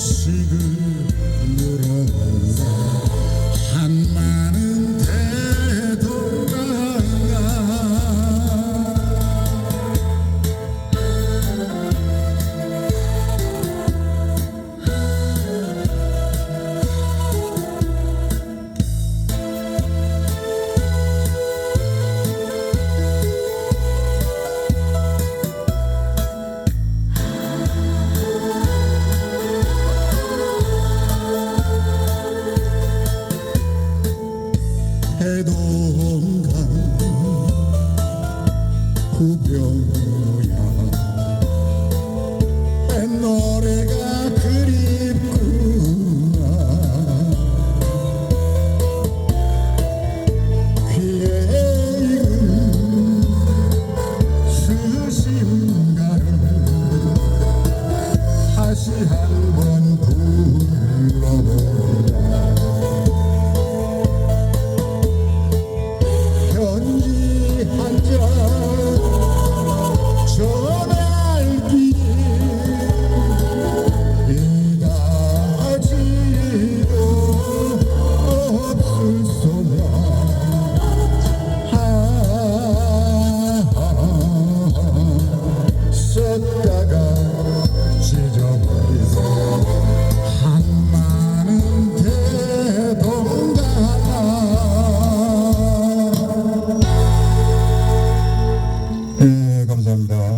Seagull. 대동강 구병야 맨 노래가 네, 감사합니다.